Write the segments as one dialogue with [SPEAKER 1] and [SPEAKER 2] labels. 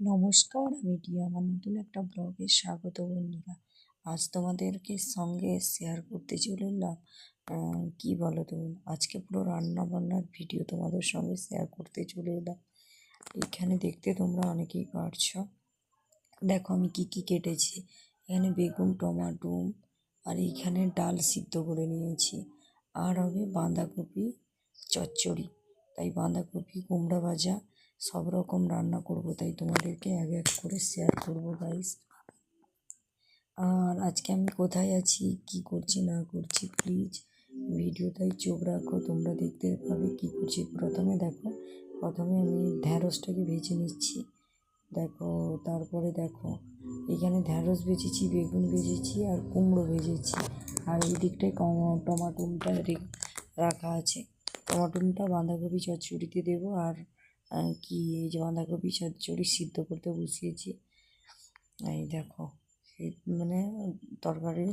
[SPEAKER 1] নমস্কার আমি টিয়া আমার নতুন একটা ব্লগে স্বাগত বন্ধুরা। আজ তোমাদেরকে সঙ্গে শেয়ার করতে চলে এলাম। আহ, কি বলো তুমি? আজকে পুরো রান্না বান্নার ভিডিও তোমাদের সঙ্গে শেয়ার করতে চলে এলাম। এখানে দেখতে তোমরা অনেকেই পারছ। দেখো আমি কি কি কেটেছি। এখানে বেগুন টমাটো আর এখানে ডাল সিদ্ধ করে নিয়েছি। আর হবে বাঁধাকপি চচ্চড়ি। তাই বাঁধাকপি কুমড়া ভাজা সব রকম রান্না করব, তাই তোমাদেরকে এক এক করে শেয়ার করব গাইস আর আজকে আমি কোথায় আছি, কি করছি, না করছি প্লিজ ভিডিওটাই চোখ রাখো, তোমরা দেখতে পাবে কি করছি। প্রথমে দেখো, প্রথমে আমি ঢ্যাঁড়সটাকে ভেজে নিচ্ছি। দেখো, তারপরে দেখো, এখানে ঢ্যাঁড়স ভেজেছি, বেগুন ভেজেছি আর কুমড়ো ভেজেছি। আর এই দিকটায় টমাটোমটা রাখা আছে। টমাটোমটা বাঁধাকপি চচ্চড়িতে দেবো আর কি এই যে বাঁধাকপি চচ্চড়ি সিদ্ধ করতে বসিয়েছি। এই দেখো মানে তরকারি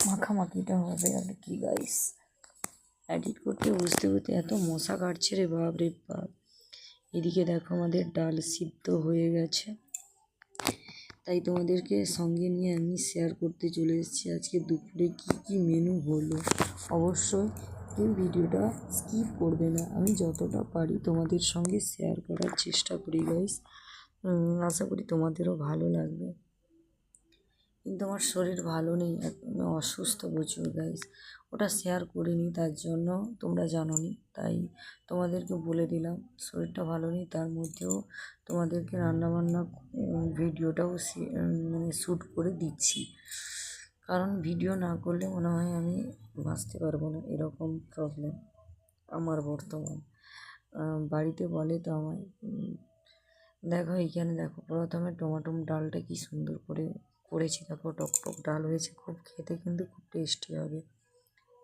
[SPEAKER 1] মাখামাখিটা হবে আর কি গাইস এডিট করতে বুঝতে বুঝতে এত মশা কাটছে রে বাপ রে বাপ। এদিকে দেখো আমাদের ডাল সিদ্ধ হয়ে গেছে। তাই তোমাদেরকে সঙ্গে নিয়ে আমি শেয়ার করতে চলে এসেছি। আজকে দুপুরে কি কি মেনু হলো? অবশ্যই কেউ ভিডিওটা স্কিপ করবে না। আমি যতটা পারি তোমাদের সঙ্গে শেয়ার করার চেষ্টা করি গাইস আশা করি তোমাদেরও ভালো লাগবে। কিন্তু আমার শরীর ভালো নেই, এক- আমি অসুস্থ প্রচুর গাইস ওটা শেয়ার করিনি, তার জন্য তোমরা জানো নি তাই তোমাদেরকে বলে দিলাম, শরীরটা ভালো নেই, তার মধ্যেও তোমাদেরকে রান্নাবান্না ভিডিওটাও মানে শ্যুট করে দিচ্ছি। কারণ ভিডিও না করলে মনে হয় আমি বাঁচতে পারব না। এরকম প্রবলেম আমার বর্তমান। বাড়িতে বলে তো আমায় দেখো এইখানে দেখো, প্রথমে টমাটোম ডালটা কি সুন্দর করে করেছি। দেখো টক টক ডাল হয়েছে, খুব খেতে কিন্তু খুব টেস্টি হবে।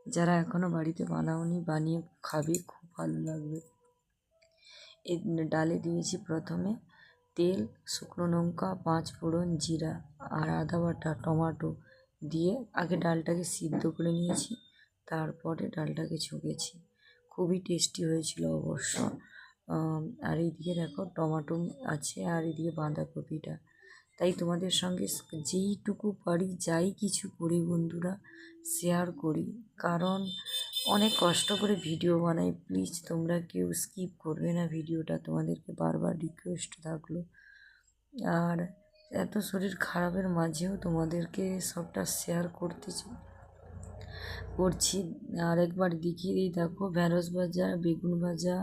[SPEAKER 1] যারা এখনও বাড়িতে বানাওনি, বানিয়ে খাবে, খুব ভালো লাগবে। এই ডালে দিয়েছি প্রথমে তেল, শুকনো লঙ্কা, পাঁচ ফোড়ন, জিরা আর আদা বাটা, টমাটো। দিয়ে আগে ডালটাকে সিদ্ধ করে নিয়েছি, তারপরে ডালটাকে ছুঁকেছি। খুবই টেস্টি হয়েছিল অবশ্য। আর এইদিকে দেখো টমাটো আছে আর এদিকে বাঁধাকপিটা। তাই তোমাদের সঙ্গে যেইটুকু পারি যাই কিছু করি বন্ধুরা শেয়ার করি। কারণ অনেক কষ্ট করে ভিডিও বানাই প্লিজ তোমরা কেউ স্কিপ করবে না ভিডিওটা, তোমাদেরকে বারবার রিকোয়েস্ট থাকল। আর এত শরীর খারাপের মাঝেও তোমাদেরকে সবটা শেয়ার করতেছি। করছি। আর একবার দেখিয়ে দিই, দেখো, ঢ্যাঁড়স ভাজা, বেগুন ভাজা,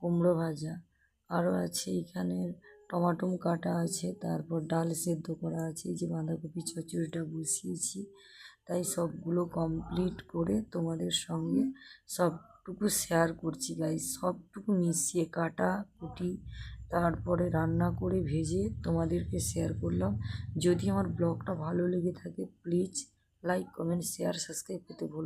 [SPEAKER 1] কুমড়ো ভাজা। আরও আছে এখানে টমাটোম কাটা আছে, তারপর ডাল সেদ্ধ করা আছে যে বাঁধাকপি চচ্চড়িটা বসিয়েছি। তাই সবগুলো কমপ্লিট করে তোমাদের সঙ্গে সবটুকু শেয়ার করছি গাই সবটুকু মিশিয়ে কাটা, কুটি তারপরে রান্না করে ভেজে তোমাদেরকে শেয়ার করলাম। যদি আমার ব্লগটা ভালো লেগে থাকে please like comment share subscribe করতে ভুল